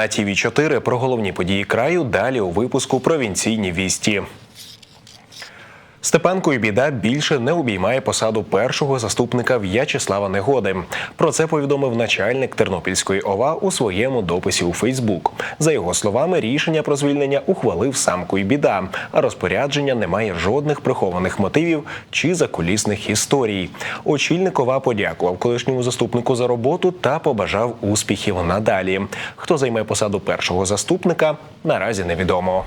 На ТІВІ 4 про головні події краю. Далі у випуску провінційні вісті. Степанко і більше не обіймає посаду першого заступника В'ячеслава Негоди. Про це повідомив начальник Тернопільської ОВА у своєму дописі у Фейсбук. За його словами, рішення про звільнення ухвалив сам Куйбіда, а розпорядження не має жодних прихованих мотивів чи закулісних історій. Очільник ОВА подякував колишньому заступнику за роботу та побажав успіхів надалі. Хто займе посаду першого заступника, наразі невідомо.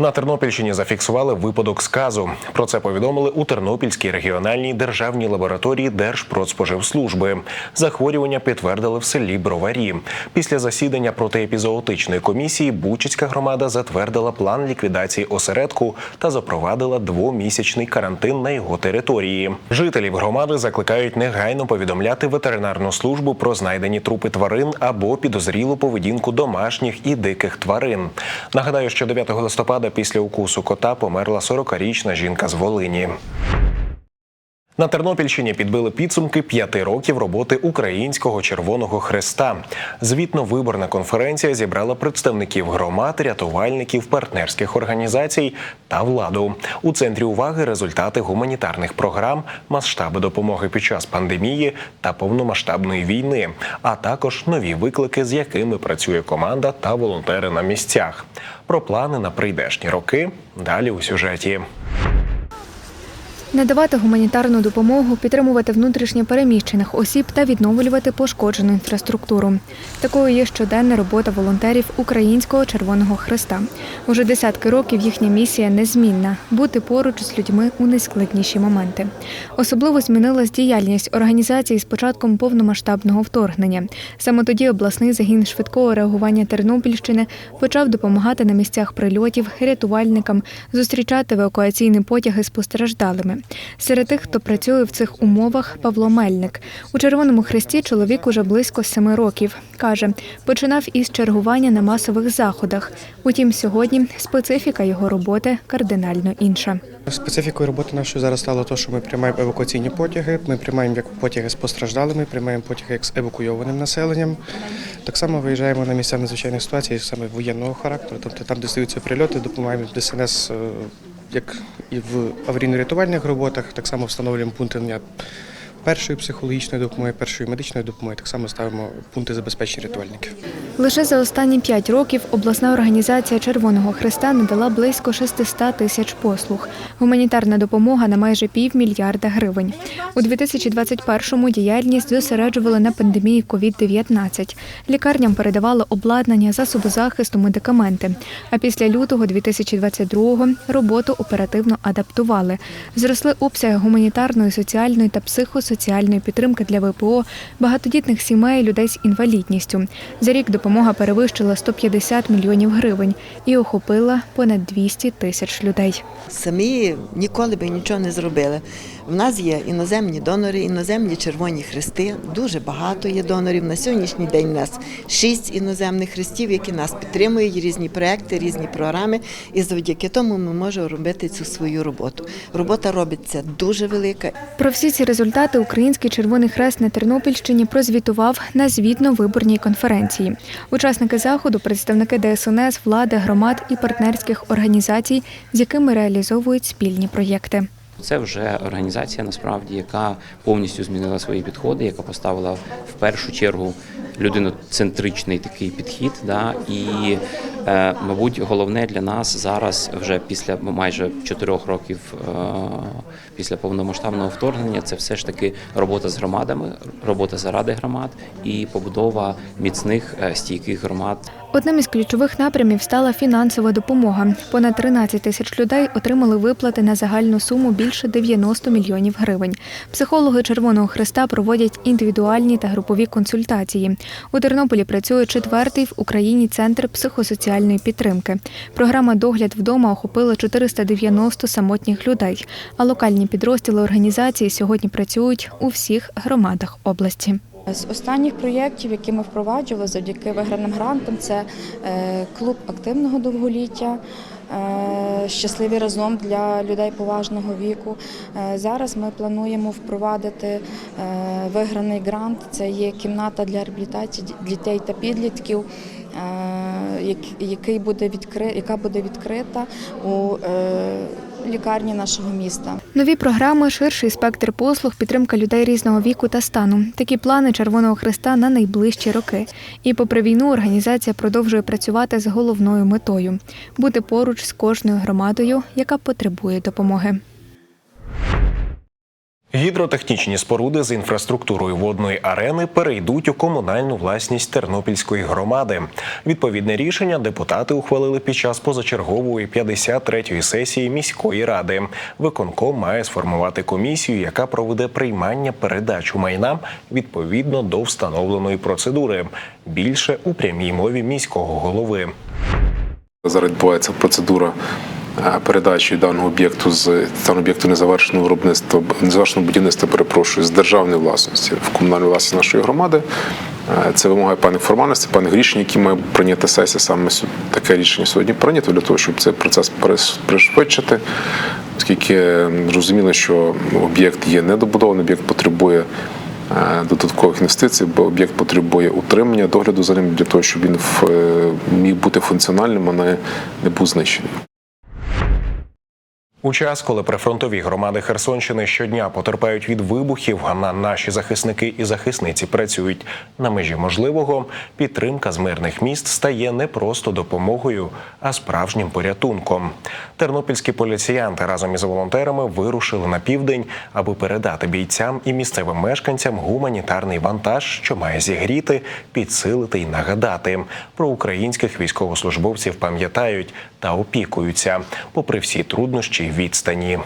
На Тернопільщині зафіксували випадок сказу. Про це повідомили у Тернопільській регіональній державній лабораторії Держпродспоживслужби. Захворювання підтвердили в селі Броварі. Після засідання протиепізоотичної комісії Бучицька громада затвердила план ліквідації осередку та запровадила двомісячний карантин на його території. Жителів громади закликають негайно повідомляти ветеринарну службу про знайдені трупи тварин або підозрілу поведінку домашніх і диких тварин. Нагадаю, що 9 листопада після укусу кота померла 40-річна жінка з Волині. На Тернопільщині підбили підсумки п'яти років роботи Українського Червоного Хреста. Звітно-виборна конференція зібрала представників громад, рятувальників, партнерських організацій та владу. У центрі уваги результати гуманітарних програм, масштаби допомоги під час пандемії та повномасштабної війни, а також нові виклики, з якими працює команда та волонтери на місцях. Про плани на прийдешні роки далі у сюжеті. Надавати гуманітарну допомогу, підтримувати внутрішньо переміщених осіб та відновлювати пошкоджену інфраструктуру. Такою є щоденна робота волонтерів Українського Червоного Хреста. Уже десятки років їхня місія незмінна бути поруч з людьми у найскладніші моменти. Особливо змінилась діяльність організації з початком повномасштабного вторгнення. Саме тоді обласний загін швидкого реагування Тернопільщини почав допомагати на місцях прильотів рятувальникам, зустрічати евакуаційні потяги з постраждалими. Серед тих, хто працює в цих умовах, Павло Мельник. У Червоному Хресті чоловік уже близько семи років. Каже, починав із чергування на масових заходах. Утім, сьогодні специфіка його роботи кардинально інша. Специфікою роботи нашої зараз стало те, що ми приймаємо евакуаційні потяги. Ми приймаємо як потяги з постраждалими, приймаємо потяги як з евакуйованим населенням. Так само виїжджаємо на місця надзвичайних ситуацій, саме воєнного характеру, тобто там, де стаються прильоти, допомагаємо ДСНС, е, як і в аварійно-рятувальних роботах, так само встановлюємо пункти першої психологічної допомоги, першої медичної допомоги. Так само ставимо пункти забезпечення рятувальників. Лише за останні п'ять років обласна організація Червоного Хреста надала близько 600 тисяч послуг. Гуманітарна допомога на майже півмільярда гривень. У 2021-му діяльність зосереджували на пандемії COVID-19. Лікарням передавали обладнання, засоби захисту, медикаменти. А після лютого 2022-го роботу оперативно адаптували. Зросли обсяги гуманітарної, соціальної та психосоціальної підтримки для ВПО, багатодітних сімей, людей з інвалідністю. За рік допомога перевищила 150 мільйонів гривень і охопила понад 200 тисяч людей. Самі ніколи би нічого не зробили. В нас є іноземні донори, іноземні червоні хрести. Дуже багато є донорів. На сьогоднішній день у нас шість іноземних хрестів, які нас підтримують, різні проекти, різні програми. І завдяки тому ми можемо робити цю свою роботу. Робота робиться дуже велика. Про всі ці результати Український Червоний Хрест на Тернопільщині прозвітував на звітно-виборній конференції. Учасники заходу, представники ДСНС, влади, громад і партнерських організацій, з якими реалізовують спільні проєкти. Це вже організація, насправді, яка повністю змінила свої підходи, яка поставила в першу чергу людиноцентричний такий підхід. Да, і, е, мабуть, головне для нас зараз, вже після майже чотирьох років е, після повномасштабного вторгнення, це все ж таки робота з громадами, робота заради громад і побудова міцних е, стійких громад. Одним із ключових напрямів стала фінансова допомога. Понад 13 тисяч людей отримали виплати на загальну суму більше 90 мільйонів гривень. Психологи Червоного Хреста проводять індивідуальні та групові консультації. У Тернополі працює четвертий в Україні центр психосоціальної підтримки. Програма Догляд вдома охопила 490 самотніх людей. А локальні підрозділи організації сьогодні працюють у всіх громадах області. З останніх проєктів, які ми впроваджували завдяки виграним грантам, це е, клуб активного довголіття. е, Щасливі разом для людей поважного віку. Е, Зараз ми плануємо впровадити виграний грант. Це є кімната для реабілітації дітей та підлітків, який буде відкри... яка буде відкрита у лікарні нашого міста. Нові програми, ширший спектр послуг, підтримка людей різного віку та стану. Такі плани Червоного Христа на найближчі роки. І попри війну організація продовжує працювати з головною метою бути поруч з кожною громадою, яка потребує допомоги. Гідротехнічні споруди з інфраструктурою водної арени перейдуть у комунальну власність Тернопільської громади. Відповідне рішення депутати ухвалили під час позачергової 53-ї сесії міської ради. Виконком має сформувати комісію, яка проведе приймання передачу майна відповідно до встановленої процедури. Більше у прямій мові міського голови. Зараз відбувається процедура передачі даного об'єкту з даного об'єкту незавершеного виробництва, незавершеного будівництва, перепрошую, з державної власності в комунальну власність нашої громади. Е, Це вимагає певних формальностей, певних рішень, які має прийняти сесія. Саме таке рішення сьогодні прийнято для того, щоб цей процес пришвидшити, оскільки е, зрозуміло, що об'єкт є недобудований, об'єкт потребує е, додаткових інвестицій, бо об'єкт потребує утримання, догляду за ним для того, щоб він е, міг бути функціональним, а не був знищений. У час, коли прифронтові громади Херсонщини щодня потерпають від вибухів, а на наші захисники і захисниці працюють на межі можливого, підтримка з мирних міст стає не просто допомогою, а справжнім порятунком. Тернопільські поліціянти разом із волонтерами вирушили на південь, аби передати бійцям і місцевим мешканцям гуманітарний вантаж, що має зігріти, підсилити і нагадати. Про українських військовослужбовців пам'ятають та опікуються, попри всі труднощі й відстані.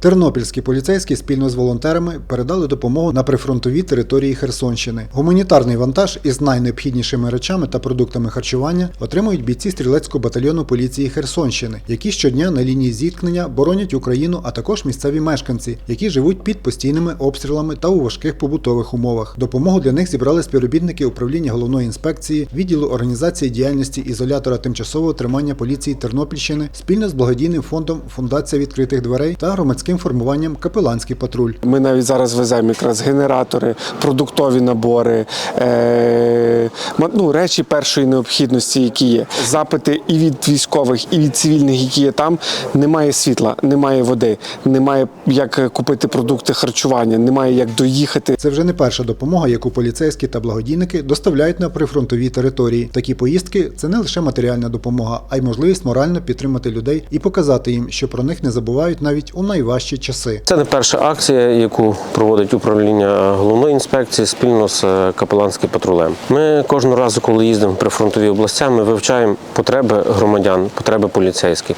Тернопільські поліцейські спільно з волонтерами передали допомогу на прифронтові території Херсонщини. Гуманітарний вантаж із найнеобхіднішими речами та продуктами харчування отримують бійці стрілецького батальйону поліції Херсонщини, які щодня на лінії зіткнення боронять Україну, а також місцеві мешканці, які живуть під постійними обстрілами та у важких побутових умовах. Допомогу для них зібрали співробітники управління головної інспекції, відділу організації діяльності ізолятора тимчасового тримання поліції Тернопільщини спільно з благодійним фондом Фундація відкритих дверей та громадським формуванням Капеланський патруль. Ми навіть зараз веземо якраз генератори, продуктові набори, е, ну, речі першої необхідності, які є. Запити і від військових, і від цивільних, які є там. Немає світла, немає води, немає як купити продукти харчування, немає як доїхати. Це вже не перша допомога, яку поліцейські та благодійники доставляють на прифронтові території. Такі поїздки це не лише матеріальна допомога, а й можливість морально підтримати людей і показати їм, що про них не забувають навіть у найважчі часи. Це не перша акція, яку проводить управління головної інспекції спільно з е, капеланським патрулем. Ми кожного разу, коли їздимо в прифронтові областя, ми вивчаємо потреби громадян, потреби поліцейських.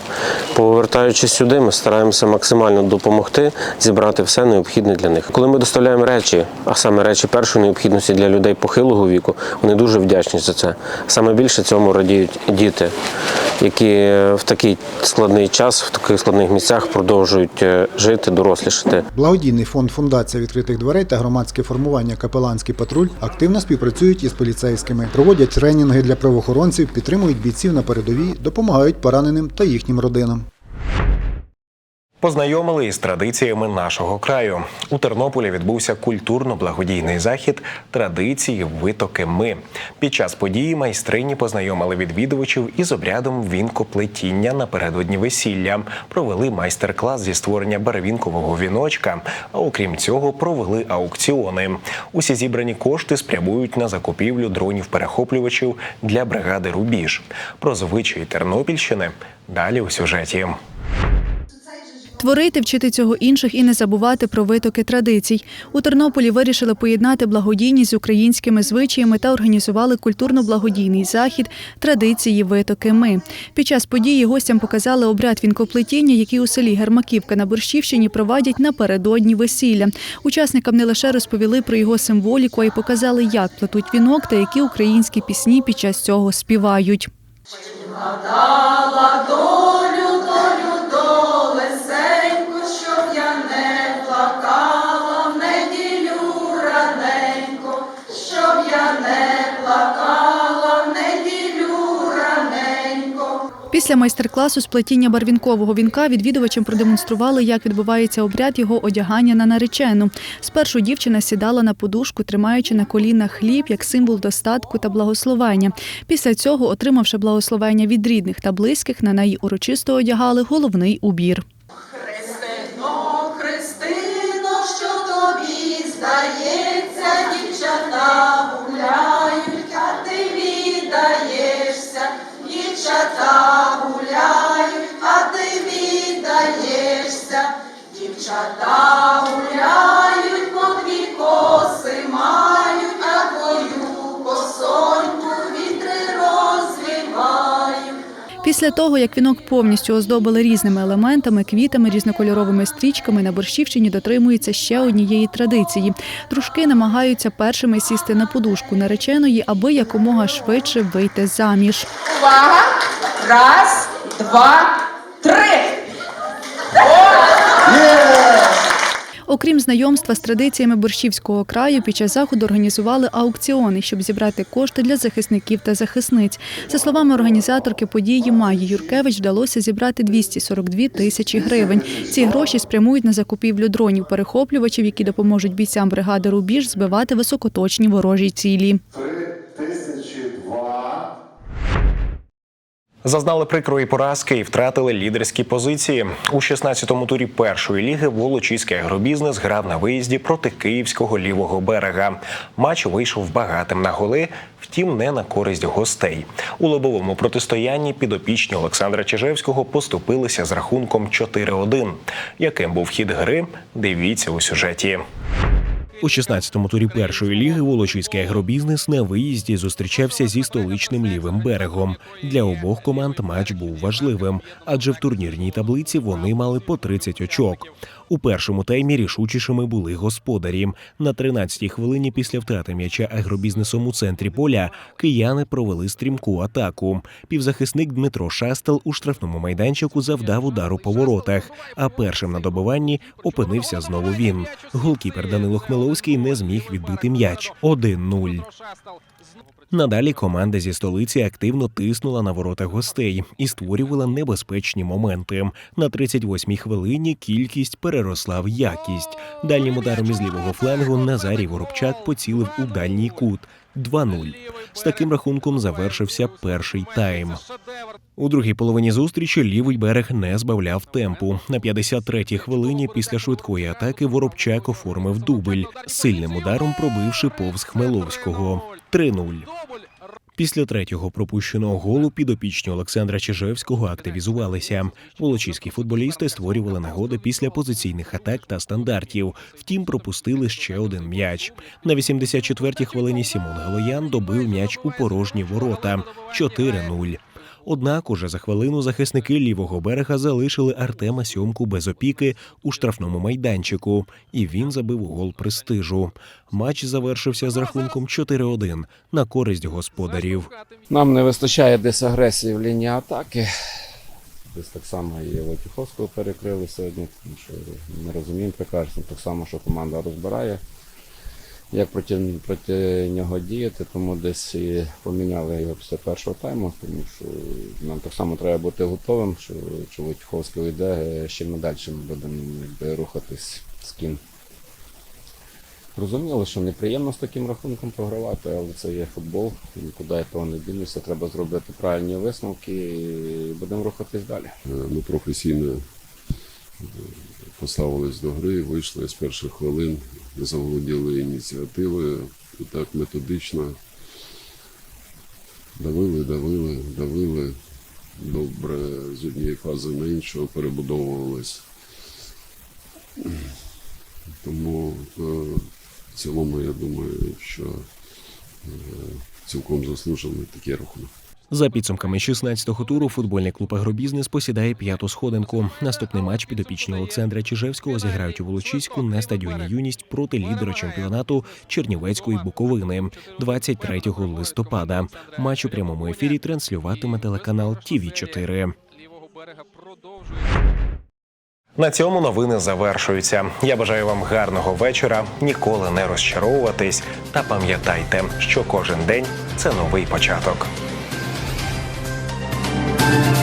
Повертаючись сюди, ми стараємося максимально допомогти зібрати все необхідне для них. Коли ми доставляємо речі, а саме речі першої необхідності для людей похилого віку, вони дуже вдячні за це. Саме більше цьому радіють діти, які в такий складний час, в таких складних місцях продовжують е, жити, дорослішати. Благодійний фонд Фундація відкритих дверей та громадське формування Капеланський патруль активно співпрацюють із поліцейськими, проводять тренінги для правоохоронців, підтримують бійців на передовій, допомагають пораненим та їхнім родинам. Познайомили із традиціями нашого краю. У Тернополі відбувся культурно-благодійний захід традиції витоки ми. Під час події майстрині познайомили відвідувачів із обрядом вінкоплетіння напередодні весілля. Провели майстер-клас зі створення барвінкового віночка. А окрім цього, провели аукціони. Усі зібрані кошти спрямують на закупівлю дронів-перехоплювачів для бригади Рубіж. Про звичаї Тернопільщини далі у сюжеті. Творити, вчити цього інших і не забувати про витоки традицій. У Тернополі вирішили поєднати благодійність з українськими звичаями та організували культурно-благодійний захід Традиції витоки ми. Під час події гостям показали обряд вінкоплетіння, який у селі Гермаківка на Борщівщині проводять напередодні весілля. Учасникам не лише розповіли про його символіку, а й показали, як плетуть вінок та які українські пісні під час цього співають. Після майстер-класу з плетіння барвінкового вінка відвідувачам продемонстрували, як відбувається обряд його одягання на наречену. Спершу дівчина сідала на подушку, тримаючи на колінах хліб як символ достатку та благословення. Після цього, отримавши благословення від рідних та близьких, на неї урочисто одягали головний убір. Христино, Христино, що тобі здається, Після того, як вінок повністю оздобили різними елементами, квітами, різнокольоровими стрічками, на Борщівщині дотримується ще однієї традиції. Дружки намагаються першими сісти на подушку нареченої, аби якомога швидше вийти заміж. Увага! Раз, два, три. Окрім знайомства з традиціями борщівського краю, під час заходу організували аукціони, щоб зібрати кошти для захисників та захисниць. За словами організаторки події Маї Юркевич, вдалося зібрати 242 тисячі гривень. Ці гроші спрямують на закупівлю дронів перехоплювачів, які допоможуть бійцям бригади Рубіж збивати високоточні ворожі цілі. Зазнали прикрої поразки і втратили лідерські позиції. У 16-му турі першої ліги Волочиський агробізнес грав на виїзді проти київського лівого берега. Матч вийшов багатим на голи, втім не на користь гостей. У лобовому протистоянні підопічні Олександра Чижевського поступилися з рахунком 4-1. Яким був хід гри? Дивіться у сюжеті. У 16-му турі першої ліги Волочиський агробізнес на виїзді зустрічався зі столичним лівим берегом. Для обох команд матч був важливим, адже в турнірній таблиці вони мали по 30 очок. У першому таймі рішучішими були господарі. На 13-й хвилині після втрати м'яча агробізнесом у центрі поля кияни провели стрімку атаку. Півзахисник Дмитро Шастел у штрафному майданчику завдав удару по воротах. А першим на добиванні опинився знову він. Голкіпер Данило Хмеловський не зміг відбити м'яч 1-0. Надалі команда зі столиці активно тиснула на ворота гостей і створювала небезпечні моменти. На 38-й хвилині кількість переросла в якість. Дальнім ударом із лівого флангу Назарій Воробчак поцілив у дальній кут. 2-0. З таким рахунком завершився перший тайм. У другій половині зустрічі лівий берег не збавляв темпу. На 53-й хвилині після швидкої атаки Воробчак оформив дубль, сильним ударом пробивши повз Хмеловського. 3-0. Після третього пропущеного голу підопічні Олександра Чижевського активізувалися. Волочиські футболісти створювали нагоди після позиційних атак та стандартів. Втім, пропустили ще один м'яч. На 84-й хвилині Сімон Галоян добив м'яч у порожні ворота 4-0. Однак уже за хвилину захисники лівого берега залишили Артема Сьомку без опіки у штрафному майданчику, і він забив гол престижу. Матч завершився з рахунком 4-1 на користь господарів. Нам не вистачає десь агресії в лінії атаки. Десь так само і Войтіховського перекрили сьогодні, тому що ми розуміємо прекрасно, так само, що команда розбирає, як проти, проти нього діяти, тому десь і поміняли його після першого тайму, тому що нам так само треба бути готовим, що, що Войтіховський йде, ще ми далі ми будемо якби, рухатись з ким. Розуміло, що неприємно з таким рахунком програвати, але це є футбол, нікуди я того не дінуся. Треба зробити правильні висновки і будемо рухатись далі. Ми професійно е, поставились до гри, вийшли з перших хвилин, заволоділи ініціативою, і так методично давили, давили, давили. Добре, з однієї фази на іншу перебудовувались. Тому е, в цілому я думаю, що е, цілком заслужений такий рахунок. За підсумками 16-го туру футбольний клуб Агробізнес посідає п'яту сходинку. Наступний матч підопічні Олександра Чижевського зіграють у Волочиську на стадіоні Юність проти лідера чемпіонату Чернівецької Буковини 23 листопада. Матч у прямому ефірі транслюватиме телеканал ТІВІ 4 На цьому новини завершуються. Я бажаю вам гарного вечора. Ніколи не розчаровуватись та пам'ятайте, що кожен день це новий початок. Thank you.